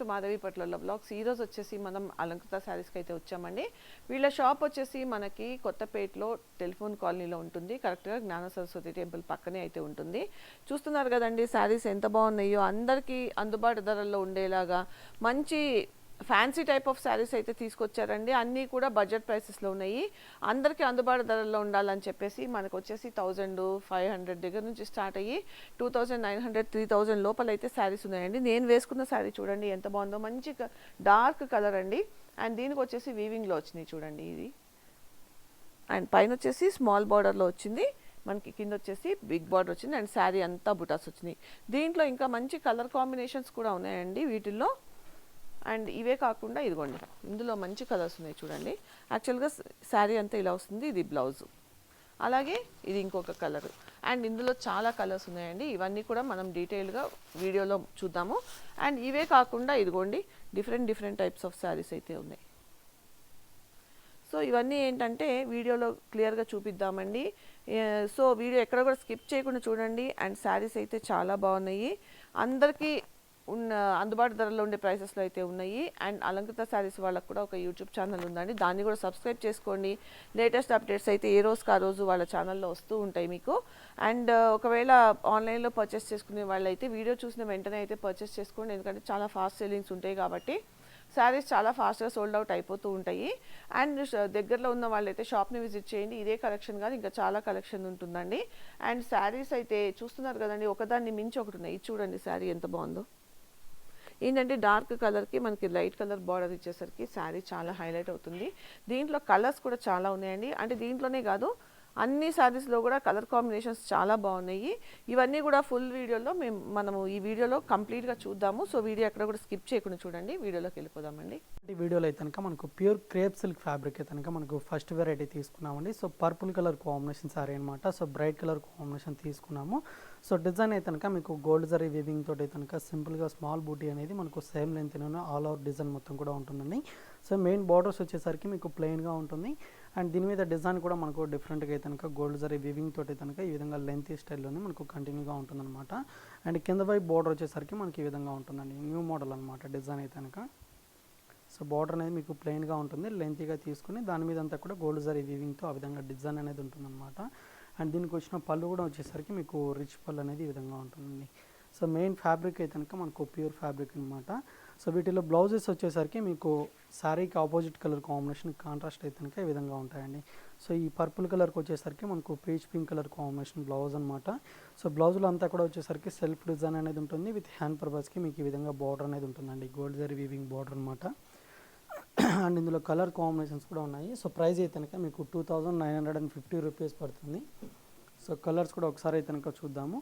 To Madhavi పట్ల blogs. ఈరోజు వచ్చేసి మనం అలంకృత శారీస్కి అయితే వచ్చామండి. వీళ్ళ షాప్ వచ్చేసి మనకి కొత్తపేటలో టెలిఫోన్ కాలనీలో ఉంటుంది. కరెక్ట్గా జ్ఞాన సరస్వతి టెంపుల్ పక్కనే అయితే ఉంటుంది. చూస్తున్నారు కదండి శారీస్ ఎంత బాగున్నాయో. అందరికీ అందుబాటు ధరల్లో ఉండేలాగా మంచి ఫ్యాన్సీ టైప్ ఆఫ్ శారీస్ అయితే తీసుకొచ్చారండి. అన్నీ కూడా బడ్జెట్ ప్రైసెస్లో ఉన్నాయి. అందరికీ అందుబాటు ధరల్లో ఉండాలని చెప్పేసి మనకు వచ్చేసి థౌజండ్ ఫైవ్ హండ్రెడ్ దగ్గర నుంచి స్టార్ట్ అయ్యి two thousand nine hundred three thousand లోపల అయితే శారీస్ ఉన్నాయండి. నేను వేసుకున్న శారీ చూడండి ఎంత బాగుందో. మంచి డార్క్ కలర్ అండి. అండ్ దీనికి వచ్చేసి వీవింగ్లో వచ్చినాయి చూడండి ఇది అండ్ పైన వచ్చేసి స్మాల్ బార్డర్లో వచ్చింది. మనకి కింద వచ్చేసి బిగ్ బార్డర్ వచ్చింది. అండ్ శారీ అంతా బుటాస్ వచ్చినాయి. దీంట్లో ఇంకా మంచి కలర్ కాంబినేషన్స్ కూడా ఉన్నాయండి వీటిల్లో. అండ్ ఇవే కాకుండా ఇదిగోండి ఇందులో మంచి కలర్స్ ఉన్నాయి చూడండి. యాక్చువల్గా శారీ అంతా ఇలా వస్తుంది ఇది బ్లౌజ్. అలాగే ఇది ఇంకొక కలర్. అండ్ ఇందులో చాలా కలర్స్ ఉన్నాయండి. ఇవన్నీ కూడా మనం డీటెయిల్గా వీడియోలో చూద్దాము. అండ్ ఇవే కాకుండా ఇదిగోండి different different types of saris అయితే ఉన్నాయి. సో ఇవన్నీ ఏంటంటే వీడియోలో క్లియర్గా చూపిద్దామండి. సో వీడియో ఎక్కడ కూడా స్కిప్ చేయకుండా చూడండి. అండ్ శారీస్ అయితే చాలా బాగున్నాయి. అందరికీ ఉన్న అందుబాటు ధరలో ఉండే ప్రైసెస్లో అయితే ఉన్నాయి. అండ్ అలంకృత శారీస్ వాళ్ళకు కూడా ఒక యూట్యూబ్ ఛానల్ ఉందండి. దాన్ని కూడా సబ్స్క్రైబ్ చేసుకోండి. లేటెస్ట్ అప్డేట్స్ అయితే ఏ రోజుకి ఆ రోజు వాళ్ళ ఛానల్లో వస్తూ ఉంటాయి మీకు. అండ్ ఒకవేళ ఆన్లైన్లో పర్చేస్ చేసుకునే వాళ్ళైతే వీడియో చూసిన వెంటనే అయితే పర్చేస్ చేసుకోండి. ఎందుకంటే చాలా ఫాస్ట్ సెల్లింగ్స్ ఉంటాయి కాబట్టి శారీస్ చాలా ఫాస్ట్గా సోల్డ్ అవుట్ అయిపోతూ ఉంటాయి. అండ్ దగ్గరలో ఉన్న వాళ్ళైతే షాప్ని విజిట్ చేయండి. ఇదే కలెక్షన్ కాదు ఇంకా చాలా కలెక్షన్ ఉంటుందండి. అండ్ శారీస్ అయితే చూస్తున్నారు కదండి ఒకదాన్ని మించి ఒకటి ఉన్నాయి. చూడండి శారీ ఎంత బాగుందో. ఏంటంటే డార్క్ కలర్కి మనకి లైట్ కలర్ బార్డర్ ఇచ్చేసరికి శారీ చాలా హైలైట్ అవుతుంది. దీంట్లో కలర్స్ కూడా చాలా ఉన్నాయండి. అంటే దీంట్లోనే కాదు అన్ని శారీస్లో కూడా కలర్ కాంబినేషన్స్ చాలా బాగున్నాయి. ఇవన్నీ కూడా ఫుల్ వీడియోలో మేము మనము ఈ వీడియోలో కంప్లీట్గా చూద్దాము. సో వీడియో ఎక్కడ కూడా స్కిప్ చేయకుండా చూడండి. వీడియోలోకి వెళ్ళిపోదామండి. ఈ వీడియోలో అయితే కనుక మనకు ప్యూర్ క్రేప్ సిల్క్ ఫ్యాబ్రిక్ అయితే కనుక మనకు ఫస్ట్ వెరైటీ తీసుకున్నామండి. So purple colour combination sari అనమాట సో బ్రైట్ కలర్ కాంబినేషన్ తీసుకున్నాము. సో డిజైన్ అయితే కనుక మీకు గోల్డ్ జరీ వీవింగ్ తోటి అయితే కనుక సింపుల్గా స్మాల్ బూటీ అనేది మనకు same length all over design మొత్తం కూడా ఉంటుందండి. సో మెయిన్ బార్డర్స్ వచ్చేసరికి మీకు ప్లెయిన్గా ఉంటుంది. అండ్ దీని మీద డిజైన్ కూడా మనకు డిఫరెంట్గా అయితే కనుక గోల్డ్ జరీ వివింగ్ తోటి కనుక ఈ విధంగా లెంత్ స్టైల్లోనే మనకు కంటిన్యూగా ఉంటుందన్నమాట. అండ్ కింద వైపు బార్డర్ వచ్చేసరికి మనకి ఈ విధంగా ఉంటుందండి. న్యూ మోడల్ అనమాట డిజైన్ అయితే కనుక. సో బార్డర్ అనేది మీకు ప్లెయిన్గా ఉంటుంది. లెంతీగా తీసుకుని దాని మీద అంతా కూడా గోల్డ్ జరీ వీవింగ్తో ఆ విధంగా డిజైన్ అనేది ఉంటుందన్నమాట. అండ్ దీనికి వచ్చిన పళ్ళు కూడా వచ్చేసరికి మీకు రిచ్ పళ్ళు అనేది ఈ విధంగా ఉంటుందండి. సో మెయిన్ ఫ్యాబ్రిక్ అయితే కనుక మనకు ప్యూర్ ఫ్యాబ్రిక్ అనమాట సో వీటిలో బ్లౌజెస్ వచ్చేసరికి మీకు శారీకి ఆపోజిట్ కలర్ కాంబినేషన్ కాంట్రాస్ట్ అయితే కనుక ఈ విధంగా ఉంటాయండి. సో ఈ పర్పుల్ కలర్కి వచ్చేసరికి మనకు peach pink colour combination blouse అనమాట సో బ్లౌజ్లో అంతా కూడా వచ్చేసరికి సెల్ఫ్ డిజైన్ అనేది ఉంటుంది. విత్ హ్యాండ్ పర్పస్కి మీకు ఈ విధంగా బార్డర్ అనేది ఉంటుందండి. గోల్డ్ జరీ వీవింగ్ బార్డర్ అనమాట అండ్ ఇందులో కలర్ కాంబినేషన్స్ కూడా ఉన్నాయి. సో ప్రైస్ అయితే కనుక మీకు two thousand nine hundred and fifty rupees పడుతుంది. సో కలర్స్ కూడా ఒకసారి అయితే కనుక చూద్దాము.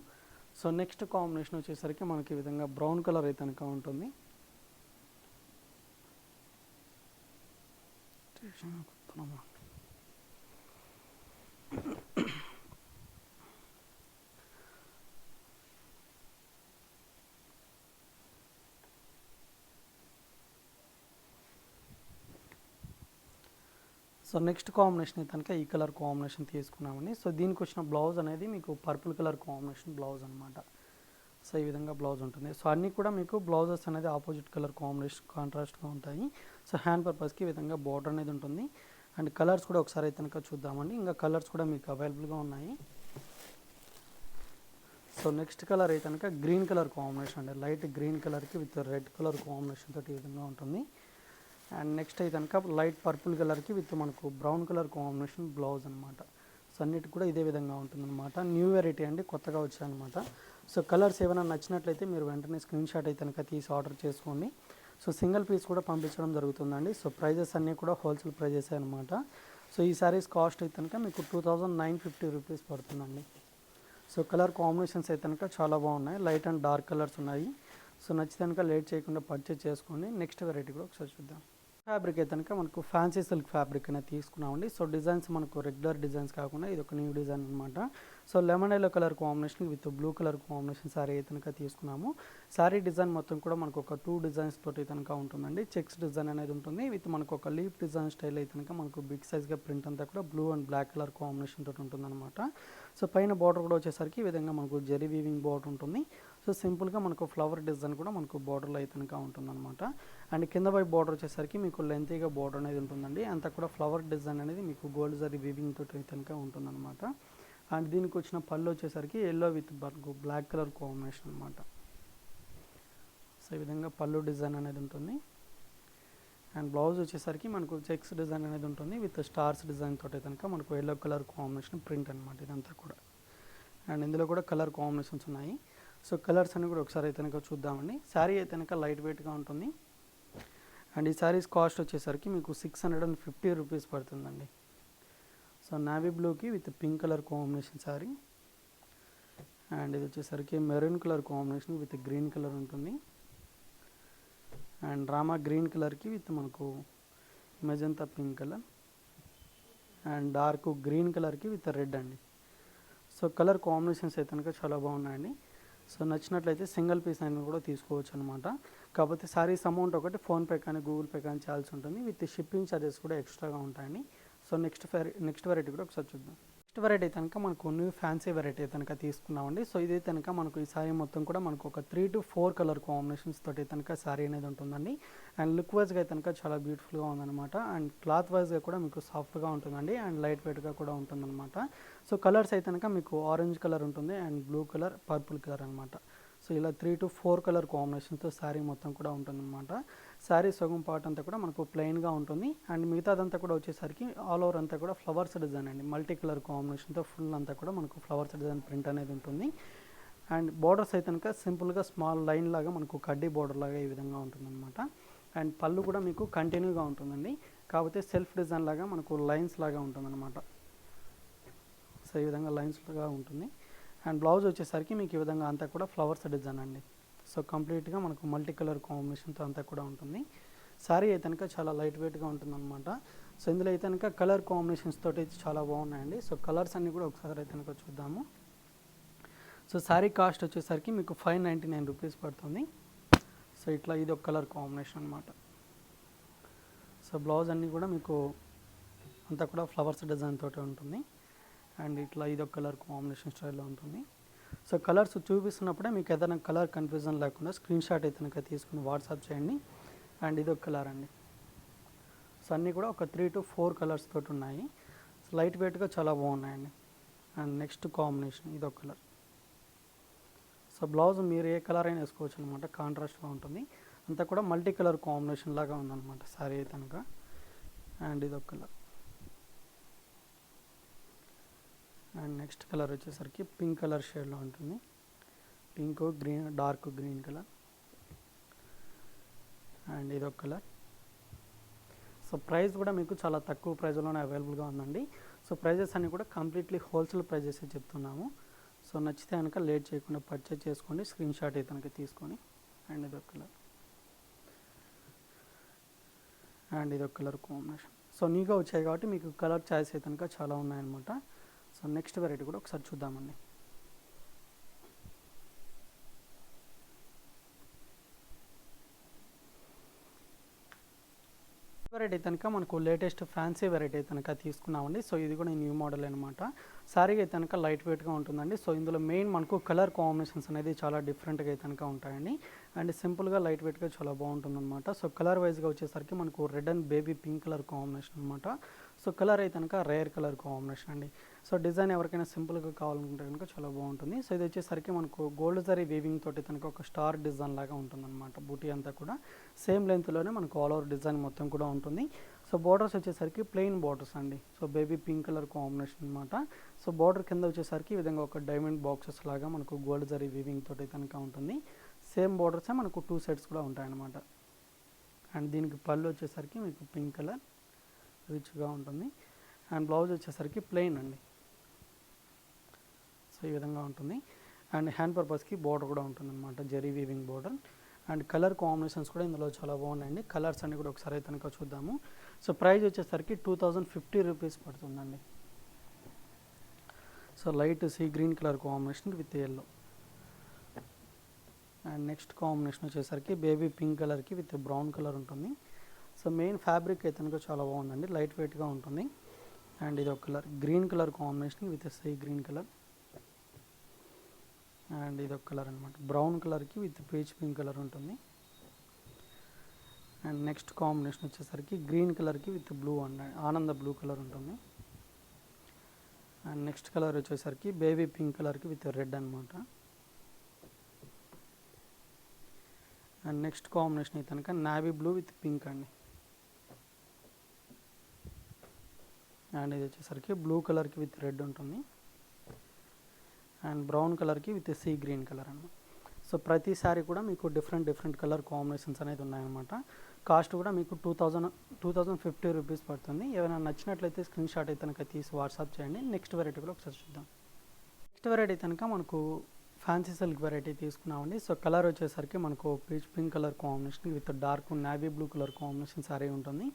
సో నెక్స్ట్ కాంబినేషన్ వచ్చేసరికి మనకి ఈ విధంగా బ్రౌన్ కలర్ అయితే కనుక ఉంటుంది. సో నెక్స్ట్ కాంబినేషన్ అయితే కనుక ఈ కలర్ కాంబినేషన్ తీసుకున్నామండి. సో దీనికి వచ్చిన బ్లౌజ్ అనేది మీకు పర్పుల్ కలర్ కాంబినేషన్ బ్లౌజ్ అనమాట సో ఈ విధంగా బ్లౌజ్ ఉంటుంది. సో అన్నీ కూడా మీకు బ్లౌజెస్ అనేది ఆపోజిట్ కలర్ కాంబినేషన్ కాంట్రాస్ట్గా ఉంటాయి. సో హ్యాండ్ పర్పస్కి ఈ విధంగా బార్డర్ అనేది ఉంటుంది. అండ్ కలర్స్ కూడా ఒకసారి అయితే కనుక చూద్దామండి. ఇంకా కలర్స్ కూడా మీకు అవైలబుల్గా ఉన్నాయి. సో నెక్స్ట్ కలర్ అయితే కనుక గ్రీన్ కలర్ కాంబినేషన్ అండి. లైట్ గ్రీన్ కలర్కి విత్ రెడ్ కలర్ కాంబినేషన్ తోటి ఈ విధంగా ఉంటుంది. అండ్ నెక్స్ట్ అయితే కనుక లైట్ పర్పుల్ కలర్కి విత్ మనకు బ్రౌన్ కలర్ కాంబినేషన్ బ్లౌజ్ అనమాట సో అన్నిటి కూడా ఇదే విధంగా ఉంటుందన్నమాట. న్యూ వెరైటీ అండి. కొత్తగా వచ్చాయన్నమాట. సో కలర్స్ ఏమైనా నచ్చినట్లయితే మీరు వెంటనే స్క్రీన్ షాట్ అయితే కనుక తీసి ఆర్డర్ చేసుకోండి. సో సింగిల్ పీస్ కూడా పంపించడం జరుగుతుందండి. సో ప్రైజెస్ అన్నీ కూడా హోల్సేల్ ప్రైజెస్ అనమాట సో ఈ సారీస్ కాస్ట్ అయితే కనుక మీకు two thousand nine fifty rupees పడుతుందండి. సో కలర్ కాంబినేషన్స్ అయితే కనుక చాలా బాగున్నాయి. లైట్ అండ్ డార్క్ కలర్స్ ఉన్నాయి. సో నచ్చితే కనుక లేట్ చేయకుండా పర్చేజ్ చేసుకోండి. నెక్స్ట్ వెరైటీ కూడా ఒకసారి చూద్దాం. ఫ్యాబ్రిక్ అయితే కనుక మనకు ఫ్యాన్సీ సిల్క్ ఫ్యాబ్రిక్ అనేది తీసుకున్నామండి. సో డిజైన్స్ మనకు రెగ్యులర్ డిజైన్స్ కాకుండా ఇది ఒక న్యూ డిజైన్ అనమాట so lemon yellow colour combination with blue colour combination sari అయితే కనుక తీసుకున్నాము. శారీ డిజైన్ మొత్తం కూడా మనకు ఒక టూ డిజైన్స్ తోటి కనుక ఉంటుందండి. చెక్స్ డిజైన్ అనేది ఉంటుంది. విత్ మనకు ఒక లీఫ్ డిజైన్ స్టైల్ అయితే కనుక మనకు బిగ్ సైజ్గా ప్రింట్ అంతా కూడా blue and black colour combination తోటి ఉంటుందన్నమాట. సో పైన బార్డర్ కూడా వచ్చేసరికి ఈ విధంగా మనకు జెరీ వీవింగ్ బార్డర్ ఉంటుంది. సో సో సింపుల్గా మనకు ఫ్లవర్ డిజైన్ కూడా మనకు బార్డర్లో అయితే కనుక ఉంటుందన్నమాట. అండ్ కింద వైపు బార్డర్ వచ్చేసరికి మీకు లెంతీగా బార్డర్ అనేది ఉంటుందండి. అంతా కూడా ఫ్లవర్ డిజైన్ అనేది మీకు గోల్డ్ జరీ వీవింగ్ తోటి కనుక ఉంటుందన్నమాట. అండ్ దీనికి వచ్చిన పళ్ళు వచ్చేసరికి yellow with black colour combination అనమాట సో ఈ విధంగా పళ్ళు డిజైన్ అనేది ఉంటుంది. అండ్ బ్లౌజ్ వచ్చేసరికి మనకు చెక్స్ డిజైన్ అనేది ఉంటుంది. విత్ స్టార్స్ డిజైన్ తోటి కనుక మనకు ఎల్లో కలర్ కాంబినేషన్ ప్రింట్ అనమాట ఇదంతా కూడా. అండ్ ఇందులో కూడా కలర్ కాంబినేషన్స్ ఉన్నాయి. సో కలర్స్ అన్ని కూడా ఒకసారి అయితే కనుక చూద్దామండి. శారీ అయితే కనుక లైట్ వెయిట్గా ఉంటుంది. అండ్ ఈ శారీస్ కాస్ట్ వచ్చేసరికి మీకు six hundred and fifty rupees పడుతుందండి. సో నావీ బ్లూకి with pink colour combination sari. And ఇది వచ్చేసరికి maroon colour combination with green colour ఉంటుంది. అండ్ రామా గ్రీన్ కలర్కి విత్ మనకు magenta pink colour. And dark green కలర్కి విత్ రెడ్ అండి. సో కలర్ కాంబినేషన్స్ అయితే కనుక చాలా బాగున్నాయండి. సో నచ్చినట్లయితే సింగిల్ పీస్ అయినా కూడా తీసుకోవచ్చు అనమాట కాకపోతే సారీస్ అమౌంట్ ఒకటి ఫోన్పే కానీ గూగుల్ పే కానీ చేయాల్సి ఉంటుంది. విత్ షిప్పింగ్ ఛార్జెస్ కూడా ఎక్స్ట్రాగా ఉంటాయండి. సో నెక్స్ట్ నెక్స్ట్ వెరైటీ కూడా ఒకసారి చూద్దాం. నెక్స్ట్ వెరైటీ కనుక మనకు న్యూ ఫ్యాన్సీ వెరైటీ కనుక తీసుకున్నామండి. సో ఇది కనుక మనకు ఈ సారీ మొత్తం కూడా మనకు ఒక three to four colour combinations తోటి కనుక సారీ అనేది ఉంటుందండి. అండ్ లుక్ వైజ్గా అయితే కనుక చాలా బ్యూటిఫుల్గా ఉందన్నమాట. అండ్ క్లాత్ వైజ్గా కూడా మీకు సాఫ్ట్గా ఉంటుందండి. అండ్ లైట్ వెయిట్గా కూడా ఉంటుందన్నమాట. సో కలర్స్ అయితే కనుక మీకు ఆరెంజ్ కలర్ ఉంటుంది. And blue colour purple colour అనమాట సో ఇలా త్రీ టు ఫోర్ కలర్ కాంబినేషన్తో శారీ మొత్తం కూడా ఉంటుందన్నమాట. శారీ సగం పార్ట్ అంతా కూడా మనకు ప్లెయిన్గా ఉంటుంది. అండ్ మిగతాదంతా కూడా వచ్చేసరికి ఆల్ ఓవర్ అంతా కూడా ఫ్లవర్స్ డిజైన్ అండి. మల్టీ కలర్ కాంబినేషన్తో ఫుల్ అంతా కూడా మనకు ఫ్లవర్స్ డిజైన్ ప్రింట్ అనేది ఉంటుంది. అండ్ బార్డర్స్ అయితే కనుక సింపుల్గా స్మాల్ లైన్ లాగా మనకు కడ్డీ బార్డర్ లాగా ఈ విధంగా ఉంటుందన్నమాట. అండ్ పళ్ళు కూడా మీకు కంటిన్యూగా ఉంటుందండి. కాకపోతే సెల్ఫ్ డిజైన్ లాగా మనకు లైన్స్ లాగా ఉంటుందన్నమాట. సో ఈ విధంగా లైన్స్ లాగా ఉంటుంది. అండ్ బ్లౌజ్ వచ్చేసరికి మీకు ఈ విధంగా అంతా కూడా ఫ్లవర్స్ డిజైన్ అండి. సో కంప్లీట్గా మనకు మల్టీ కలర్ కాంబినేషన్తో అంతా కూడా ఉంటుంది. శారీ అయితే కనుక చాలా లైట్ వెయిట్గా ఉంటుందన్నమాట. సో ఇందులో అయితే కనుక కలర్ కాంబినేషన్స్ తోటి అయితే చాలా బాగున్నాయండి. సో కలర్స్ అన్నీ కూడా ఒకసారి అయితే కనుక చూద్దాము. సో శారీ కాస్ట్ వచ్చేసరికి మీకు ఫైవ్ నైంటీ నైన్ రూపీస్ పడుతుంది. సో ఇట్లా ఇది ఒక కలర్ కాంబినేషన్ అనమాట సో బ్లౌజ్ అన్నీ కూడా మీకు అంతా కూడా ఫ్లవర్స్ డిజైన్ తోటి ఉంటుంది. అండ్ ఇట్లా ఇది ఒక కలర్ కాంబినేషన్ స్టైల్లో ఉంటుంది. సో కలర్స్ చూపిస్తున్నప్పుడే మీకు ఏదైనా కలర్ కన్ఫ్యూజన్ లేకుండా స్క్రీన్ షాట్ అయితే తీసుకుని వాట్సాప్ చేయండి. అండ్ ఇది ఒక కలర్ అండి. సో అన్నీ కూడా ఒక త్రీ టు ఫోర్ కలర్స్ తోటి ఉన్నాయి. సో లైట్ వెయిట్గా చాలా బాగున్నాయండి. అండ్ నెక్స్ట్ కాంబినేషన్ ఇది ఒక కలర్. సో బ్లౌజ్ మీరు ఏ కలర్ అయినా వేసుకోవచ్చు అనమాట కాంట్రాస్ట్గా ఉంటుంది. అంతా కూడా మల్టీ కలర్ కాంబినేషన్ లాగా ఉందన్నమాట. సారీ అయితే కనుక అండ్ ఇదొక కలర్. అండ్ నెక్స్ట్ కలర్ వచ్చేసరికి పింక్ కలర్ షేడ్లో ఉంటుంది. Pink green dark green colour. And ఇదొక కలర్. సో ప్రైస్ కూడా మీకు చాలా తక్కువ ప్రైస్లోనే అవైలబుల్గా ఉందండి. సో ప్రైజెస్ అన్నీ కూడా కంప్లీట్లీ హోల్సేల్ ప్రైజెస్ చెప్తున్నాము. సో నచ్చితే కనుక లేట్ చేయకుండా పర్చేజ్ చేసుకోండి. స్క్రీన్ షాట్ అయితే కనుక తీసుకొని. అండ్ ఇదొక కలర్. అండ్ ఇదొక కలర్ కాంబినేషన్. సో నీగా వచ్చాయి కాబట్టి మీకు కలర్ చాయిస్ అయితే కనుక చాలా ఉన్నాయన్నమాట. సో నెక్స్ట్ వెరైటీ కూడా ఒకసారి చూద్దామండి. వెరైటీ కనుక మనకు లేటెస్ట్ ఫ్యాన్సీ వెరైటీ కనుక తీసుకున్నామండి. సో ఇది కూడా న్యూ మోడల్ అనమాట సారీ అయితే కనుక లైట్ వెయిట్గా ఉంటుందండి. సో ఇందులో మెయిన్ మనకు కలర్ కాంబినేషన్స్ అనేది చాలా డిఫరెంట్గా అయితే కనుక ఉంటాయండి. అండ్ సింపుల్గా లైట్ వెయిట్గా చాలా బాగుంటుంది అనమాట సో కలర్ వైజ్గా వచ్చేసరికి మనకు red and baby pink colour combination అనమాట సో కలర్ అయితే కనుక రేర్ కలర్ కాంబినేషన్ అండి. సో డిజైన్ ఎవరికైనా సింపుల్గా కావాలనుకుంటే కనుక చాలా బాగుంటుంది. సో ఇది వచ్చేసరికి మనకు గోల్డ్ జరీ వీవింగ్ తోటి కనుక ఒక స్టార్ డిజైన్ లాగా ఉంటుందన్నమాట. బూటీ అంతా కూడా సేమ్ లెంత్లోనే మనకు ఆల్ ఓవర్ డిజైన్ మొత్తం కూడా ఉంటుంది. సో బార్డర్స్ వచ్చేసరికి ప్లెయిన్ బార్డర్స్ అండి. So baby pink colour combination అనమాట సో బార్డర్ కింద వచ్చేసరికి ఈ విధంగా ఒక డైమండ్ బాక్సెస్ లాగా మనకు గోల్డ్ జరీ వీవింగ్ తోటి కనుక ఉంటుంది. సేమ్ బార్డర్సే మనకు టూ సెట్స్ కూడా ఉంటాయన్నమాట. అండ్ దీనికి పళ్ళు వచ్చేసరికి మీకు పింక్ కలర్ రిచ్గా ఉంటుంది. అండ్ బ్లౌజ్ వచ్చేసరికి ప్లెయిన్ అండి. సో ఈ విధంగా ఉంటుంది. అండ్ హ్యాండ్ పర్పస్కి బోర్డర్ కూడా ఉంటుంది అనమాట zari weaving border. And colour combinations కూడా ఇందులో చాలా బాగున్నాయండి. కలర్స్ అన్ని కూడా ఒకసారి అయితే కనుక చూద్దాము. సో ప్రైస్ వచ్చేసరికి టూ థౌజండ్ ఫిఫ్టీ రూపీస్ పడుతుందండి. So light sea green colour combination with yellow and next combination వచ్చేసరికి బేబీ పింక్ కలర్కి విత్ బ్రౌన్ కలర్ ఉంటుంది. సో మెయిన్ ఫ్యాబ్రిక్ అయితే కనుక చాలా బాగుందండి. లైట్ వెయిట్గా ఉంటుంది. అండ్ ఇది ఒక colour. Green colour combination with sea green colour. And ఇది ఒక కలర్ అనమాట బ్రౌన్ కలర్కి విత్ పీచ్ పింక్ కలర్ ఉంటుంది. అండ్ నెక్స్ట్ కాంబినేషన్ వచ్చేసరికి గ్రీన్ కలర్కి విత్ బ్లూ అండ్ ఆనంద బ్లూ కలర్ ఉంటుంది. అండ్ నెక్స్ట్ కలర్ వచ్చేసరికి బేబీ పింక్ కలర్కి విత్ రెడ్ అనమాట అండ్ నెక్స్ట్ కాంబినేషన్ అయితే కనుక నావీ బ్లూ విత్ పింక్ అండి. అండ్ ఇది వచ్చేసరికి బ్లూ కలర్కి విత్ రెడ్ ఉంటుంది. అండ్ బ్రౌన్ కలర్కి విత్ సీ గ్రీన్ కలర్ అనమాట సో ప్రతిసారి కూడా మీకు డిఫరెంట్ డిఫరెంట్ కలర్ కాంబినేషన్స్ అనేది ఉన్నాయన్నమాట. కాస్ట్ కూడా మీకు two thousand two thousand fifty rupees పడుతుంది. ఏమైనా నచ్చినట్లయితే స్క్రీన్ షాట్ అయితే కనుక తీసి వాట్సాప్ చేయండి. నెక్స్ట్ వెరైటీ కూడా ఒకసారి చూద్దాం. నెక్స్ట్ వెరైటీ కనుక మనకు ఫ్యాన్సీ సిల్క్ వెరైటీ తీసుకున్నామండి. సో కలర్ వచ్చేసరికి మనకు peach pink colour combination with dark navy blue colour combination sari ఉంటుంది.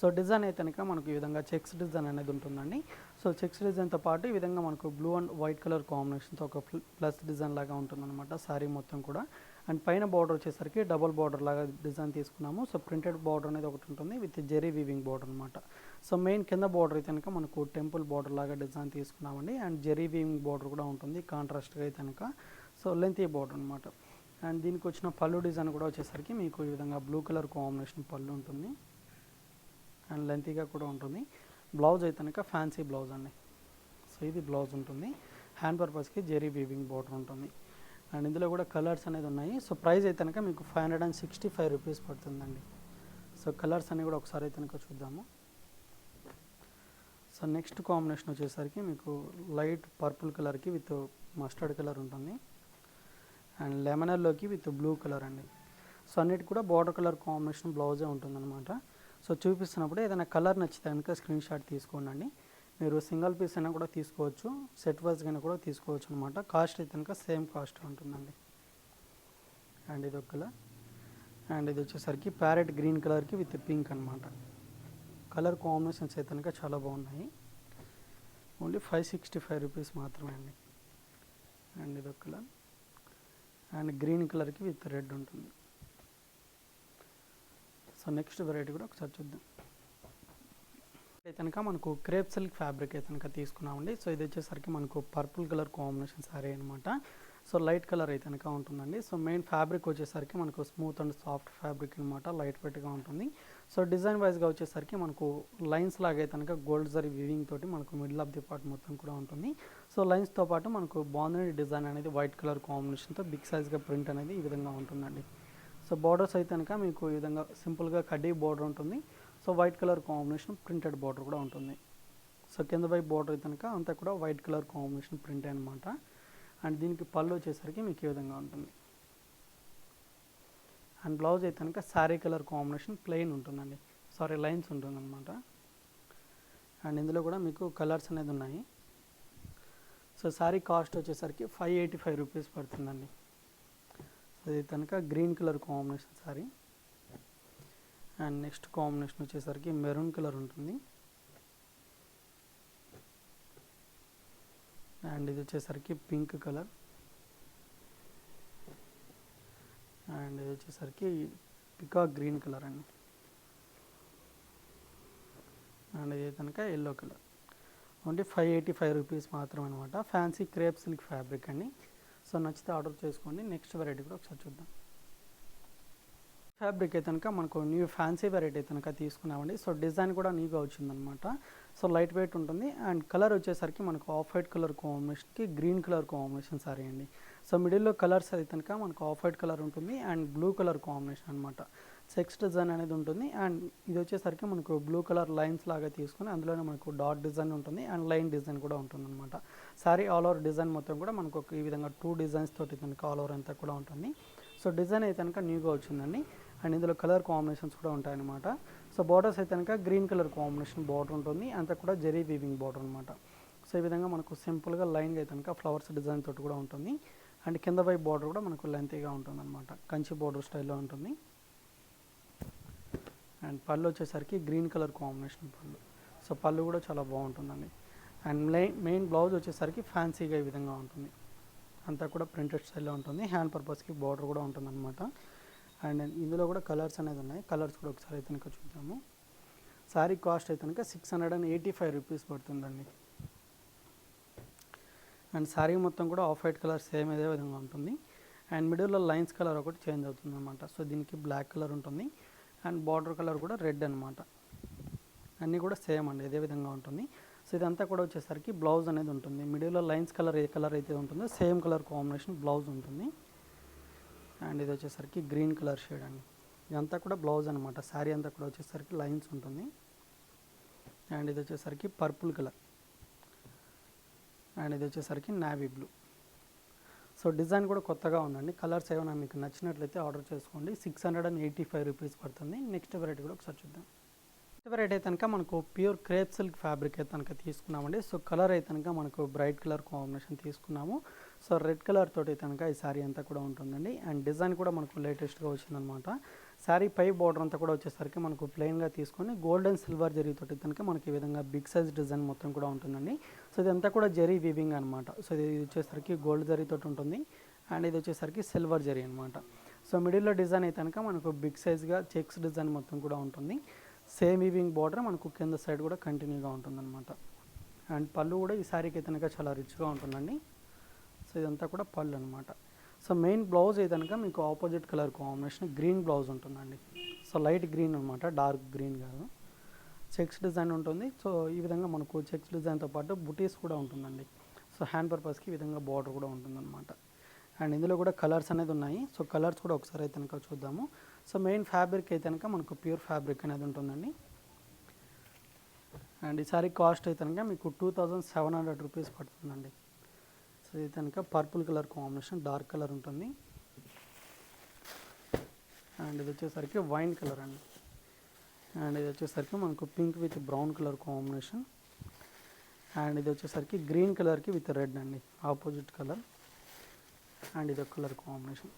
సో డిజైన్ అయితే కనుక మనకు ఈ విధంగా చెక్స్ డిజైన్ అనేది ఉంటుందండి. సో చెక్స్ డిజైన్తో పాటు ఈ విధంగా మనకు బ్లూ అండ్ వైట్ కలర్ కాంబినేషన్తో ఒక ప్లస్ డిజైన్ లాగా ఉంటుందన్నమాట శారీ మొత్తం కూడా. అండ్ పైన బార్డర్ వచ్చేసరికి డబుల్ బార్డర్ లాగా డిజైన్ తీసుకున్నాము. సో ప్రింటెడ్ బార్డర్ అనేది ఒకటి ఉంటుంది విత్ జెరీ వీవింగ్ బార్డర్ అనమాట సో మెయిన్ కింద బార్డర్ అయితే కనుక మనకు టెంపుల్ బార్డర్ లాగా డిజైన్ తీసుకున్నామండి. అండ్ జెరీ వీవింగ్ బార్డర్ కూడా ఉంటుంది కాంట్రాస్ట్గా అయితే కనుక. సో లెంతీ బార్డర్ అనమాట అండ్ దీనికి వచ్చిన పళ్ళు డిజైన్ కూడా వచ్చేసరికి మీకు ఈ విధంగా బ్లూ కలర్ కాంబినేషన్ పళ్ళు ఉంటుంది. అండ్ లెంతీగా కూడా ఉంటుంది. బ్లౌజ్ అయితే కనుక ఫ్యాన్సీ బ్లౌజ్ అండి. సో ఇది బ్లౌజ్ ఉంటుంది. హ్యాండ్ పర్పస్కి జెరీ వీవింగ్ బోర్డర్ ఉంటుంది. అండ్ ఇందులో కూడా కలర్స్ అనేది ఉన్నాయి. సో ప్రైస్ అయితే కనుక మీకు five hundred and sixty five rupees పడుతుందండి. సో కలర్స్ అన్నీ కూడా ఒకసారి అయితే కనుక చూద్దాము. సో నెక్స్ట్ కాంబినేషన్ వచ్చేసరికి మీకు లైట్ పర్పుల్ కలర్కి విత్ మస్టర్డ్ కలర్ ఉంటుంది. అండ్ లెమనర్లోకి విత్ బ్లూ కలర్ అండి. సో అన్నిటి కూడా బార్డర్ కలర్ కాంబినేషన్ బ్లౌజే ఉంటుందన్నమాట. సో చూపిస్తున్నప్పుడు ఏదైనా కలర్ నచ్చితే కనుక స్క్రీన్ షాట్ తీసుకోండి మీరు సింగిల్ పీస్ అయినా కూడా తీసుకోవచ్చు సెట్ వైజ్గా కూడా తీసుకోవచ్చు అనమాట కాస్ట్ అయితే కనుక సేమ్ కాస్ట్ ఉంటుందండి. అండ్ ఇది ఒక కలర్ అండ్ ఇది వచ్చేసరికి ప్యారెట్ గ్రీన్ కలర్కి విత్ పింక్ అనమాట కలర్ కాంబినేషన్స్ అయితే కనుక చాలా బాగున్నాయి. Only five sixty five rupees మాత్రమే అండి. అండ్ ఇది ఒక కలర్ అండ్ గ్రీన్ కలర్కి విత్ రెడ్ ఉంటుంది. సో నెక్స్ట్ వెరైటీ కూడా ఒకసారి చూద్దాం. అయితే కనుక మనకు క్రేప్ సిల్క్ ఫ్యాబ్రిక్ అయితే కనుక తీసుకున్నామండి. సో ఇది వచ్చేసరికి మనకు పర్పుల్ కలర్ కాంబినేషన్ సారీ అనమాట సో లైట్ కలర్ అయితే కనుక ఉంటుందండి. సో మెయిన్ ఫ్యాబ్రిక్ వచ్చేసరికి మనకు స్మూత్ అండ్ సాఫ్ట్ ఫ్యాబ్రిక్ అనమాట లైట్ వెయిట్గా ఉంటుంది. సో డిజైన్ వైజ్గా వచ్చేసరికి మనకు లైన్స్ లాగా కనుక గోల్డ్ జరీ వివింగ్ తోటి మనకు మిడిల్ ఆఫ్ ది పార్ట్ మొత్తం కూడా ఉంటుంది. సో లైన్స్తో పాటు మనకు బాగుంది డిజైన్ అనేది వైట్ కలర్ కాంబినేషన్తో బిగ్ సైజ్గా ప్రింట్ అనేది ఈ విధంగా ఉంటుందండి. సో బార్డర్స్ అయితే కనుక మీకు ఈ విధంగా సింపుల్గా కడ్డీ బార్డర్ ఉంటుంది. So white colour combination printed border కూడా ఉంటుంది. సో కింద వైపు బార్డర్ అయితే కనుక అంతా కూడా వైట్ కలర్ కాంబినేషన్ ప్రింట్ అనమాట అండ్ దీనికి పళ్ళు వచ్చేసరికి మీకు ఈ విధంగా ఉంటుంది. అండ్ బ్లౌజ్ అయితే కనుక శారీ కలర్ కాంబినేషన్ ప్లెయిన్ ఉంటుందండి. సారీ లైన్స్ ఉంటుందన్నమాట. అండ్ ఇందులో కూడా మీకు కలర్స్ అనేది ఉన్నాయి. సో శారీ కాస్ట్ వచ్చేసరికి ఫైవ్ ఎయిటీ ఫైవ్ రూపీస్ పడుతుందండి. ఇది కనుక green colour combination sari. And next combination వచ్చేసరికి మెరూన్ కలర్ ఉంటుంది. అండ్ ఇది వచ్చేసరికి పింక్ కలర్. అండ్ ఇది వచ్చేసరికి పికాక్ గ్రీన్ కలర్ అండి. అండ్ ఇది కనుక yellow colour. Only five eighty five rupees మాత్రం అనమాట ఫ్యాన్సీ క్రేప్ సిల్క్ ఫ్యాబ్రిక్ అండి. సో నచ్చితే ఆర్డర్ చేసుకోండి. నెక్స్ట్ వెరైటీ కూడా ఒకసారి చూద్దాం. ఫ్యాబ్రిక్ అయితే కనుక మనకు న్యూ ఫ్యాన్సీ వెరైటీ అయితే కనుక తీసుకున్నామండి. సో డిజైన్ కూడా నీట్గా వచ్చిందనమాట సో లైట్ వెయిట్ ఉంటుంది. అండ్ కలర్ వచ్చేసరికి మనకు ఆఫ్ వైట్ కలర్ కాంబినేషన్కి గ్రీన్ కలర్ కాంబినేషన్ సారీ అండి. సో మిడిల్లో కలర్స్ అయితే కనుక మనకు ఆఫ్ వైట్ కలర్ ఉంటుంది. అండ్ బ్లూ కలర్ కాంబినేషన్ అనమాట సెక్స్ డిజైన్ అనేది ఉంటుంది. అండ్ ఇది వచ్చేసరికి మనకు బ్లూ కలర్ లైన్స్ లాగా తీసుకుని అందులోనే మనకు డాట్ డిజైన్ ఉంటుంది అండ్ లైన్ డిజైన్ కూడా ఉంటుంది అనమాట సారీ ఆల్ ఓవర్ డిజైన్ మొత్తం కూడా మనకు ఒక ఈ విధంగా టూ డిజైన్స్ తోటి కనుక ఆల్ ఓవర్ అంతా కూడా ఉంటుంది. సో డిజైన్ అయితే కనుక న్యూగా వచ్చిందండి. అండ్ ఇందులో కలర్ కాంబినేషన్స్ కూడా ఉంటాయన్నమాట. సో బార్డర్స్ అయితే కనుక గ్రీన్ కలర్ కాంబినేషన్ బార్డర్ ఉంటుంది. అంతా కూడా జెరీ వీవింగ్ బార్డర్ అనమాట సో ఈ విధంగా మనకు సింపుల్గా లైన్గా అయితే కనుక ఫ్లవర్స్ డిజైన్ తోటి కూడా ఉంటుంది. అండ్ కింద వైపు బార్డర్ కూడా మనకు లెంతీగా ఉంటుంది అనమాట కంచి బార్డర్ స్టైల్లో ఉంటుంది. అండ్ పళ్ళు వచ్చేసరికి గ్రీన్ కలర్ కాంబినేషన్ పళ్ళు. సో పళ్ళు కూడా చాలా బాగుంటుందండి. అండ్ మెయిన్ మెయిన్ బ్లౌజ్ వచ్చేసరికి ఫ్యాన్సీగా ఈ విధంగా ఉంటుంది. అంతా కూడా ప్రింటెడ్ స్టైల్లో ఉంటుంది. హ్యాండ్ పర్పస్కి బార్డర్ కూడా ఉంటుంది అనమాట అండ్ ఇందులో కూడా కలర్స్ అనేది ఉన్నాయి. కలర్స్ కూడా ఒకసారి అయితే కనుక చూద్దాము. శారీ కాస్ట్ అయితే కనుక six hundred and eighty five rupees పడుతుందండి. అండ్ శారీ మొత్తం కూడా ఆఫ్ వైట్ కలర్ సేమ్ అదే విధంగా ఉంటుంది. అండ్ మిడిల్లో లైన్స్ కలర్ ఒకటి చేంజ్ అవుతుంది అనమాట సో దీనికి బ్లాక్ కలర్ ఉంటుంది. అండ్ బార్డర్ కలర్ కూడా రెడ్ అనమాట అన్నీ కూడా సేమ్ అండి ఇదే విధంగా ఉంటుంది. సో ఇదంతా కూడా వచ్చేసరికి బ్లౌజ్ అనేది ఉంటుంది. మిడిల్లో లైన్స్ కలర్ ఏ కలర్ అయితే ఉంటుందో సేమ్ కలర్ కాంబినేషన్ బ్లౌజ్ ఉంటుంది. అండ్ ఇది వచ్చేసరికి గ్రీన్ కలర్ షేడ్ అండి. ఇదంతా కూడా బ్లౌజ్ అనమాట శారీ అంతా కూడా వచ్చేసరికి లైన్స్ ఉంటుంది. అండ్ ఇది వచ్చేసరికి పర్పుల్ కలర్. అండ్ ఇది వచ్చేసరికి నావీ బ్లూ. సో డిజైన్ కూడా కొత్తగా ఉందండి. కలర్స్ ఏమైనా మీకు నచ్చినట్లయితే ఆర్డర్ చేసుకోండి. Six hundred and eighty five rupees పడుతుంది. నెక్స్ట్ వెరైటీ కూడా ఒకసారి చూద్దాం. నెక్స్ట్ వెరైటీ అయితే కనుక మనకు ప్యూర్ క్రేప్ సిల్క్ ఫ్యాబ్రిక్ అయితే కనుక తీసుకున్నామండి. సో కలర్ అయితే కనుక మనకు బ్రైట్ కలర్ కాంబినేషన్ తీసుకున్నాము. సో రెడ్ కలర్ తోటి కనుక ఈ శారీ అంతా కూడా ఉంటుందండి. అండ్ డిజైన్ కూడా మనకు లేటెస్ట్గా వచ్చిందనమాట. శారీ పై బార్డర్ అంతా కూడా వచ్చేసరికి మనకు ప్లెయిన్గా తీసుకొని గోల్డ్ అండ్ సిల్వర్ జరీ తోటి కనుక మనకి ఈ విధంగా బిగ్ సైజ్ డిజైన్ మొత్తం కూడా ఉంటుందండి. సో ఇదంతా కూడా జరీ వీవింగ్ అనమాట సో ఇది వచ్చేసరికి గోల్డ్ జరీ ఉంటుంది. అండ్ ఇది వచ్చేసరికి సిల్వర్ జరీ అనమాట సో మిడిల్లో డిజైన్ అయితే కనుక మనకు బిగ్ సైజ్గా చెక్స్ డిజైన్ మొత్తం కూడా ఉంటుంది. సేమ్ వీవింగ్ బార్డర్ మనకు కింద సైడ్ కూడా కంటిన్యూగా ఉంటుందన్నమాట. అండ్ పళ్ళు కూడా ఈ శారీకి అయితే కనుక చాలా రిచ్గా ఉంటుందండి. సో ఇదంతా కూడా పళ్ళు అనమాట సో మెయిన్ బ్లౌజ్ అయితే మీకు opposite colour combination green blouse ఉంటుందండి. సో లైట్ గ్రీన్ అనమాట డార్క్ గ్రీన్ కాదు. చెక్స్ డిజైన్ ఉంటుంది. సో ఈ విధంగా మనకు చెక్స్ డిజైన్తో పాటు బుటీస్ కూడా ఉంటుందండి. సో హ్యాండ్ పర్పస్కి ఈ విధంగా బార్డర్ కూడా ఉంటుందన్నమాట. అండ్ ఇందులో కూడా కలర్స్ అనేది ఉన్నాయి. సో కలర్స్ కూడా ఒకసారి అయితే కనుక చూద్దాము. సో మెయిన్ ఫ్యాబ్రిక్ అయితే కనుక మనకు ప్యూర్ ఫ్యాబ్రిక్ అనేది ఉంటుందండి. అండ్ ఈ సారీ కాస్ట్ అయితే కనుక మీకు two thousand seven hundred rupees పడుతుందండి. ఇది కనుక purple colour combination dark colour ఉంటుంది. అండ్ ఇది వచ్చేసరికి వైన్ కలర్ అండి. అండ్ ఇది వచ్చేసరికి మనకు pink with brown colour combination. And ఇది వచ్చేసరికి గ్రీన్ కలర్కి విత్ రెడ్ అండి ఆపోజిట్ కలర్. అండ్ ఇది ఒక కలర్ కాంబినేషన్.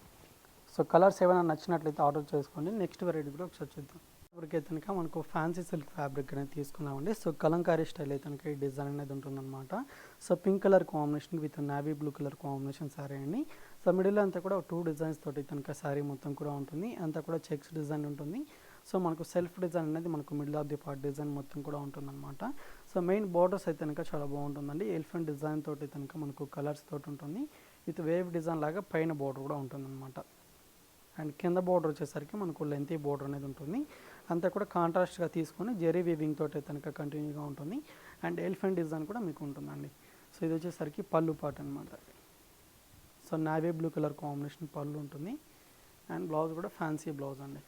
సో కలర్స్ ఏమైనా నచ్చినట్లయితే ఆర్డర్ చేసుకోండి. నెక్స్ట్ వెరైటీ కూడా ఒకసారి చూద్దాం. ఫ్యాబ్రిక్ అయితే కనుక మనకు ఫ్యాన్సీ సిల్క్ ఫ్యాబ్రిక్ అనేది తీసుకున్నామండి. సో కలంకారీ స్టైల్ అయితే కనుక ఈ డిజైన్ అనేది ఉంటుందన్నమాట. So pink colour combination with navy blue colour combination sari అండి. సో మిడిల్ అంతా కూడా టూ డిజైన్స్ తోటి కనుక శారీ మొత్తం కూడా ఉంటుంది. అంతా కూడా చెక్స్ డిజైన్ ఉంటుంది. సో మనకు సెల్ఫ్ డిజైన్ అనేది మనకు middle of the part design మొత్తం కూడా ఉంటుందన్నమాట. సో మెయిన్ బార్డర్స్ అయితే కనుక చాలా బాగుంటుందండి. ఎలిఫెంట్ డిజైన్ తోటి కనుక మనకు కలర్స్ తోటి ఉంటుంది. విత్ వేవ్ డిజైన్ లాగా పైన బార్డర్ కూడా ఉంటుందన్నమాట. అండ్ కింద బార్డర్ వచ్చేసరికి మనకు లెంతీ బార్డర్ అనేది ఉంటుంది. అంతా కూడా కాంట్రాస్ట్గా తీసుకొని జెరీ వీవింగ్ తోటి కనుక కంటిన్యూగా ఉంటుంది. అండ్ ఎలిఫెంట్ డిజైన్ కూడా మీకు ఉంటుందండి. సో ఇది వచ్చేసరికి పళ్ళు పాట అనమాట so navy blue colour combination పళ్ళు ఉంటుంది. అండ్ బ్లౌజ్ కూడా ఫ్యాన్సీ బ్లౌజ్ అండి.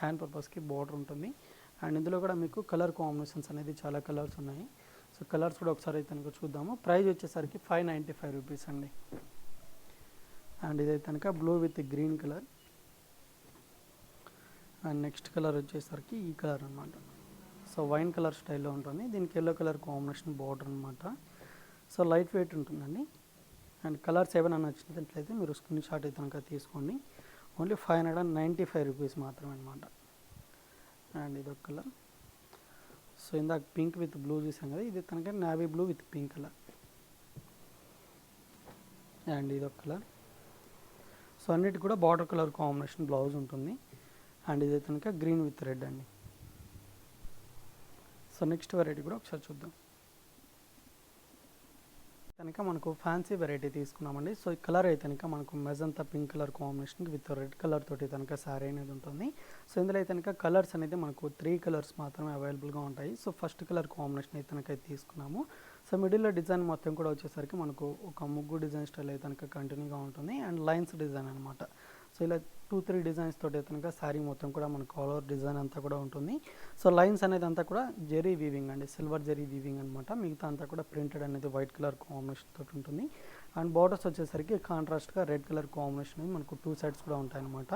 హ్యాండ్ పర్పస్కి బార్డర్ ఉంటుంది. అండ్ ఇందులో కూడా మీకు కలర్ కాంబినేషన్స్ అనేది చాలా కలర్స్ ఉన్నాయి. సో కలర్స్ కూడా ఒకసారి కనుక చూద్దాము. ప్రైస్ వచ్చేసరికి ఫైవ్ నైంటీ ఫైవ్ రూపీస్ అండి. అండ్ ఇదైతే కనుక blue with green colour. And next colour వచ్చేసరికి ఈ కలర్ అనమాట సో వైన్ కలర్ స్టైల్లో ఉంటుంది. దీనికి ఎల్లో కలర్ కాంబినేషన్ బార్డర్ అనమాట సో లైట్ వెయిట్ ఉంటుందండి. అండ్ కలర్స్ ఏమైనా నచ్చినట్లయితే మీరు స్క్రీన్ షాట్ అయితే కనుక తీసుకోండి. Only five hundred and ninety five rupees మాత్రమే అనమాట అండ్ ఇది ఒక కలర్. సో ఇందాక పింక్ విత్ బ్లూ చూసాం కదా ఇది కనుక navy blue with pink colour. And ఇది ఒక కలర్. సో అన్నిటి కూడా బార్డర్ కలర్ కాంబినేషన్ బ్లౌజ్ ఉంటుంది. అండ్ ఇది కనుక గ్రీన్ విత్ రెడ్ అండి. సో నెక్స్ట్ వెరైటీ కూడా ఒకసారి చూద్దాం. కనుక మనకు ఫ్యాన్సీ వెరైటీ తీసుకున్నామండి. సో ఈ కలర్ అయితే కనుక మనకు magenta pink colour combination with red colour తోటి కనుక శారీ అనేది ఉంటుంది. సో ఇందులో అయితే కనుక కలర్స్ అనేది మనకు త్రీ కలర్స్ మాత్రమే అవైలబుల్గా ఉంటాయి. సో ఫస్ట్ కలర్ కాంబినేషన్ అయితే కనుక తీసుకున్నాము. సో మిడిల్లో డిజైన్ మొత్తం కూడా వచ్చేసరికి మనకు ఒక ముగ్గు డిజైన్ స్టైల్ అయితే కనుక కంటిన్యూగా ఉంటుంది. అండ్ లైన్స్ డిజైన్ అనమాట సో ఇలా టూ త్రీ డిజైన్స్ తోటి కనుక శారీ మొత్తం కూడా మనకు ఆల్ ఓవర్ డిజైన్ అంతా కూడా ఉంటుంది. సో లైన్స్ అనేది అంతా కూడా జెరీ వీవింగ్ అండి. సిల్వర్ జెరీ వీవింగ్ అనమాట మిగతా అంతా కూడా ప్రింటెడ్ అనేది వైట్ కలర్ కాంబినేషన్ తోటి ఉంటుంది. అండ్ బార్డర్స్ వచ్చేసరికి కాంట్రాస్ట్గా రెడ్ కలర్ కాంబినేషన్ మనకు టూ సైడ్స్ కూడా ఉంటాయన్నమాట.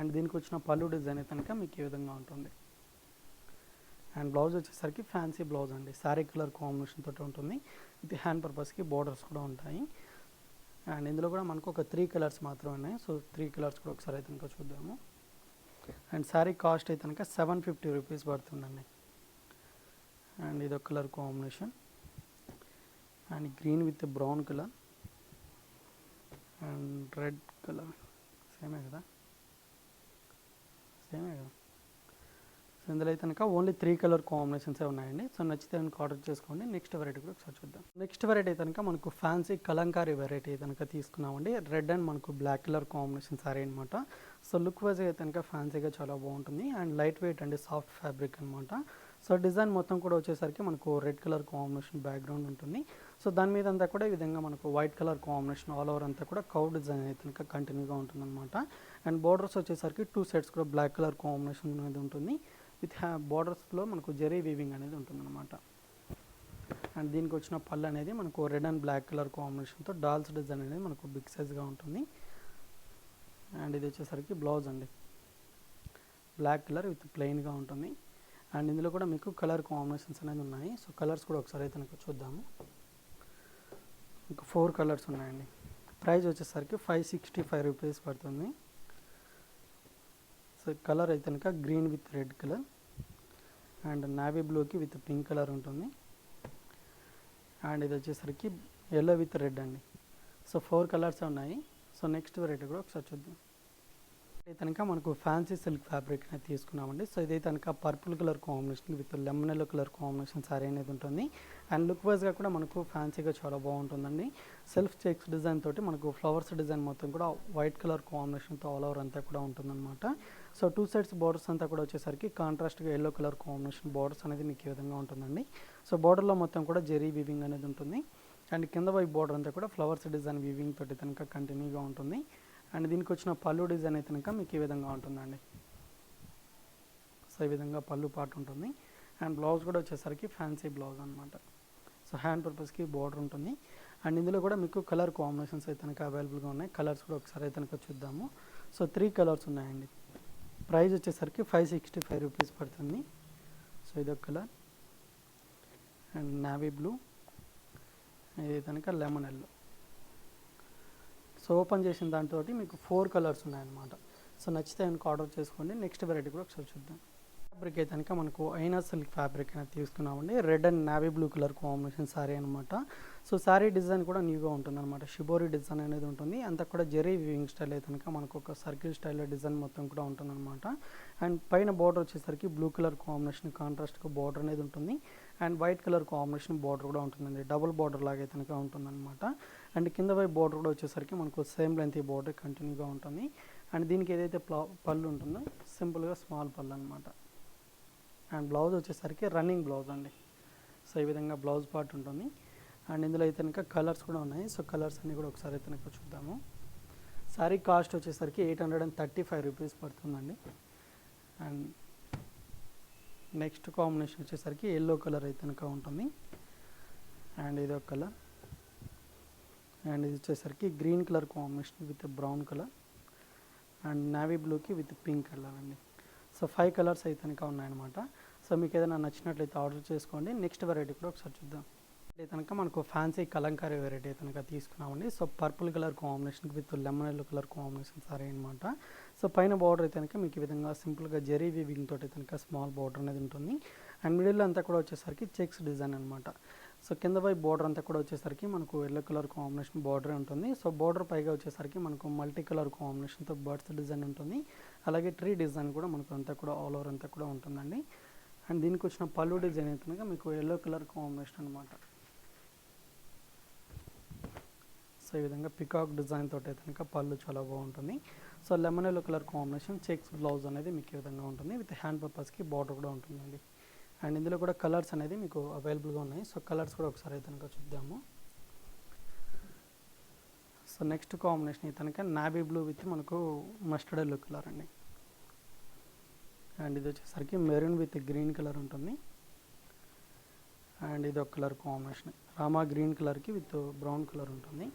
అండ్ దీనికి వచ్చిన పళ్ళు డిజైన్ అయితే కనుక మీకు ఈ విధంగా ఉంటుంది. అండ్ బ్లౌజ్ వచ్చేసరికి ఫ్యాన్సీ బ్లౌజ్ అండి. శారీ కలర్ కాంబినేషన్ తోటి ఉంటుంది. ఇది హ్యాండ్ పర్పస్కి బార్డర్స్ కూడా ఉంటాయి. అండ్ ఇందులో కూడా మనకు ఒక త్రీ కలర్స్ మాత్రమే. ఉన్నాయి సో త్రీ కలర్స్ కూడా ఒకసారి అయితే కనుక చూద్దాము. అండ్ శారీ కాస్ట్ అయితే కనుక సెవెన్ ఫిఫ్టీ రూపీస్ పడుతుందండి. అండ్ ఇది ఒక colour combination and green with brown colour and red colour సేమే కదా? సేమే కదా? సో ఇందులో అయితే కనుక ఓన్లీ త్రీ కలర్ కాంబినేషన్స్ ఉన్నాయండి. సో నచ్చితే కనుక ఆర్డర్ చేసుకోండి. నెక్స్ట్ వెరైటీ కూడా ఒకసారి చూద్దాం. నెక్స్ట్ వెరైటీ అయితే కనుక మనకు ఫ్యాన్సీ కలంకారీ వెరైటీ కనుక తీసుకున్నామండి. రెడ్ అండ్ మనకు బ్లాక్ కలర్ కాంబినేషన్ సారీ అనమాట సో లుక్ వైజ్ అయితే కనుక ఫ్యాన్సీగా చాలా బాగుంటుంది. And light weight and soft fabric అనమాట సో డిజైన్ మొత్తం కూడా వచ్చేసరికి మనకు రెడ్ కలర్ కాంబినేషన్ బ్యాక్గ్రౌండ్ ఉంటుంది. సో దాని మీద అంతా కూడా ఈ విధంగా మనకు white colour combination all over అంతా కూడా కౌ డిజైన్ అయితే కనుక కంటిన్యూగా ఉంటుందన్నమాట. అండ్ బార్డర్స్ వచ్చేసరికి టూ సైడ్స్ కూడా బ్లాక్ కలర్ కాంబినేషన్ అనేది ఉంటుంది. విత్ హ్యా బార్డర్స్లో మనకు జరీ వీవింగ్ అనేది ఉంటుందన్నమాట. అండ్ దీనికి వచ్చిన పళ్ళు అనేది మనకు రెడ్ అండ్ బ్లాక్ కలర్ కాంబినేషన్తో డాల్స్ డిజైన్ అనేది మనకు బిగ్ సైజ్గా ఉంటుంది. అండ్ ఇది వచ్చేసరికి బ్లౌజ్ అండి. బ్లాక్ కలర్ విత్ ప్లెయిన్గా ఉంటుంది. అండ్ ఇందులో కూడా మీకు కలర్ కాంబినేషన్స్ అనేది ఉన్నాయి. సో కలర్స్ కూడా ఒకసారి అయితే కనుక చూద్దాము. ఇంకా ఫోర్ కలర్స్ ఉన్నాయండి. ప్రైస్ వచ్చేసరికి ఫైవ్ సిక్స్టీ ఫైవ్ రూపీస్ పడుతుంది. కలర్ అయితే కనుక green with red colour and navy బ్లూకి విత్ పింక్ కలర్ ఉంటుంది. అండ్ ఇది వచ్చేసరికి ఎల్లో విత్ రెడ్ అండి. సో ఫోర్ కలర్స్ ఉన్నాయి. సో నెక్స్ట్ వెరైటీ కూడా ఒకసారి చూద్దాం. అయితే కనుక మనకు ఫ్యాన్సీ సిల్క్ ఫ్యాబ్రిక్ అనేది తీసుకున్నామండి. సో ఇదైతే కనుక purple colour combination with lemon yellow colour combination sari అనేది ఉంటుంది. అండ్ లుక్ వైజ్గా కూడా మనకు ఫ్యాన్సీగా చాలా బాగుంటుందండి. సెల్ఫ్ చెక్స్ డిజైన్ తోటి మనకు ఫ్లవర్స్ డిజైన్ మొత్తం కూడా వైట్ కలర్ కాంబినేషన్తో ఆల్ ఓవర్ అంతా కూడా ఉంటుందన్నమాట. సో టూ సైడ్స్ బార్డర్స్ అంతా కూడా వచ్చేసరికి కాంట్రాస్ట్గా ఎల్లో కలర్ కాంబినేషన్ బార్డర్స్ అనేది మీకు ఈ విధంగా ఉంటుందండి. సో బార్డర్లో మొత్తం కూడా జెరీ వీవింగ్ అనేది ఉంటుంది. అండ్ కింద వైపు బార్డర్ అంతా కూడా ఫ్లవర్స్ డిజైన్ వీవింగ్ తోటి కనుక కంటిన్యూగా ఉంటుంది. అండ్ దీనికి వచ్చిన పళ్ళు డిజైన్ అయితే కనుక మీకు ఈ విధంగా ఉంటుందండి. సో ఈ విధంగా పళ్ళు పాటు ఉంటుంది. అండ్ బ్లౌజ్ కూడా వచ్చేసరికి ఫ్యాన్సీ బ్లౌజ్ అనమాట సో హ్యాండ్ పర్పస్కి బార్డర్ ఉంటుంది. అండ్ ఇందులో కూడా మీకు కలర్ కాంబినేషన్స్ అయితే కనుక అవైలబుల్గా ఉన్నాయి. కలర్స్ కూడా ఒకసారి అయితే కనుక చూద్దాము. సో త్రీ కలర్స్ ఉన్నాయండి. ప్రైస్ వచ్చేసరికి ఫైవ్ సిక్స్టీ ఫైవ్ రూపీస్ పడుతుంది. సో ఇదొక కలర్. And navy blue. ఇది కనుక లెమన్ ఎల్లో. సో ఓపెన్ చేసిన దాంతో మీకు ఫోర్ కలర్స్ ఉన్నాయన్నమాట. సో నచ్చితే కనుక ఆర్డర్ చేసుకోండి. నెక్స్ట్ వెరైటీ కూడా ఒకసారి చూద్దాం. ఫ్యాబ్రిక్ అయితే కనుక మనకు అయినా సిల్క్ ఫ్యాబ్రిక్ అనేది తీసుకున్నామండి. Red and navy blue colour combination sari అనమాట సో శారీ డిజైన్ కూడా న్యూగా ఉంటుంది అనమాట షిబోరి డిజైన్ అనేది ఉంటుంది. అంతా కూడా జెరీ వివింగ్ స్టైల్ అయితే కనుక మనకు ఒక సర్కిల్ స్టైల్లో డిజైన్ మొత్తం కూడా ఉంటుందన్నమాట. అండ్ పైన బార్డర్ వచ్చేసరికి బ్లూ కలర్ కాంబినేషన్ కాంట్రాస్ట్గా బార్డర్ అనేది ఉంటుంది. And white colour combination border కూడా ఉంటుందండి. డబుల్ బార్డర్ లాగా అయితే కనుక ఉంటుందన్నమాట. అండ్ కింద వైపు బార్డర్ కూడా వచ్చేసరికి మనకు సేమ్ లెంత్ బార్డర్ కంటిన్యూగా ఉంటుంది. అండ్ దీనికి ఏదైతే ప్లా పళ్ళు ఉంటుందో సింపుల్గా స్మాల్ పళ్ళు అనమాట అండ్ బ్లౌజ్ వచ్చేసరికి రన్నింగ్ బ్లౌజ్ అండి. సో ఈ విధంగా బ్లౌజ్ పార్ట్ ఉంటుంది. అండ్ ఇందులో అయితే కనుక కలర్స్ కూడా ఉన్నాయి. సో కలర్స్ అన్నీ కూడా ఒకసారి అయితే కనుక చూద్దాము. సారీ కాస్ట్ వచ్చేసరికి eight hundred and thirty five rupees పడుతుందండి. అండ్ నెక్స్ట్ కాంబినేషన్ వచ్చేసరికి ఎల్లో కలర్ అయితే కనుక ఉంటుంది. అండ్ ఇది ఒక కలర్. అండ్ ఇది వచ్చేసరికి green colour combination with brown colour. And navy బ్లూకి విత్ పింక్ కలర్ అండి. సో ఫైవ్ కలర్స్ అయితే కనుక ఉన్నాయన్నమాట. సో మీకు ఏదైనా నచ్చినట్లయితే ఆర్డర్ చేసుకోండి. నెక్స్ట్ వెరైటీ కూడా ఒకసారి చూద్దాం. కనుక మనకు ఫ్యాన్సీ కలంకారీ వెరైటీ అయితే కనుక తీసుకున్నామండి. So purple colour combination with lemon yellow colour combination sari అనమాట సో పైన బార్డర్ అయితే కనుక మీకు ఈ విధంగా సింపుల్గా జెరీ వీవింగ్ తోటి కనుక స్మాల్ బార్డర్ అనేది ఉంటుంది. అండ్ మిడిల్ అంతా కూడా వచ్చేసరికి చెక్స్ డిజైన్ అనమాట సో కింద వైపు బార్డర్ అంతా కూడా వచ్చేసరికి మనకు ఎల్లో కలర్ కాంబినేషన్ బార్డర్ ఉంటుంది. సో బార్డర్ పైగా వచ్చేసరికి మనకు మల్టీ కలర్ కాంబినేషన్తో బర్డ్స్ డిజైన్ ఉంటుంది. అలాగే ట్రీ డిజైన్ కూడా మనకు అంతా కూడా ఆల్ ఓవర్ అంతా కూడా ఉంటుందండి. అండ్ దీనికి వచ్చిన పళ్ళు డిజైన్ అయితే మీకు ఎల్లో కలర్ కాంబినేషన్ అనమాట సో ఈ విధంగా పికాక్ డిజైన్ తోటి అయితే కనుక పళ్ళు చాలా బాగుంటుంది. So lemon yellow colour combination checks blouse అనేది మీకు ఈ విధంగా ఉంటుంది. విత్ హ్యాండ్ పర్పస్కి బార్డర్ కూడా ఉంటుందండి. అండ్ ఇందులో కూడా కలర్స్ అనేది మీకు అవైలబుల్గా ఉన్నాయి. సో కలర్స్ కూడా ఒకసారి అయితే కనుక చూద్దాము. సో నెక్స్ట్ కాంబినేషన్ అయితే కనుక నావీ బ్లూ విత్ మనకు మస్టర్డ్ ఎల్లో కలర్ అండి. అండ్ ఇది వచ్చేసరికి మెరూన్ విత్ గ్రీన్ కలర్ ఉంటుంది. అండ్ ఇది ఒక కలర్ కాంబినేషన్ రామా గ్రీన్ కలర్కి విత్ బ్రౌన్ కలర్ ఉంటుంది.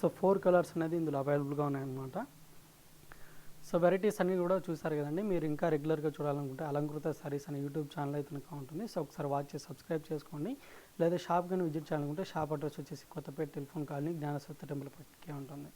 సో ఫోర్ కలర్స్ అనేది ఇందులో అవైలబుల్గా ఉన్నాయన్నమాట. సో వెరైటీస్ అన్నీ కూడా చూసారు కదండి. మీరు ఇంకా రెగ్యులర్గా చూడాలనుకుంటే అలంకృత సారీస్ అనే యూట్యూబ్ ఛానల్ అయితే కనుక ఉంటుంది సో ఒకసారి వాచ్ చేసి సబ్స్క్రైబ్ చేసుకోండి. లేదా షాప్ కానీ విజిట్ చేయాలనుకుంటే షాప్ అడ్రస్ వచ్చేసి Kothapet telephone colony Gnanasatya temple పక్కకే ఉంటుంది.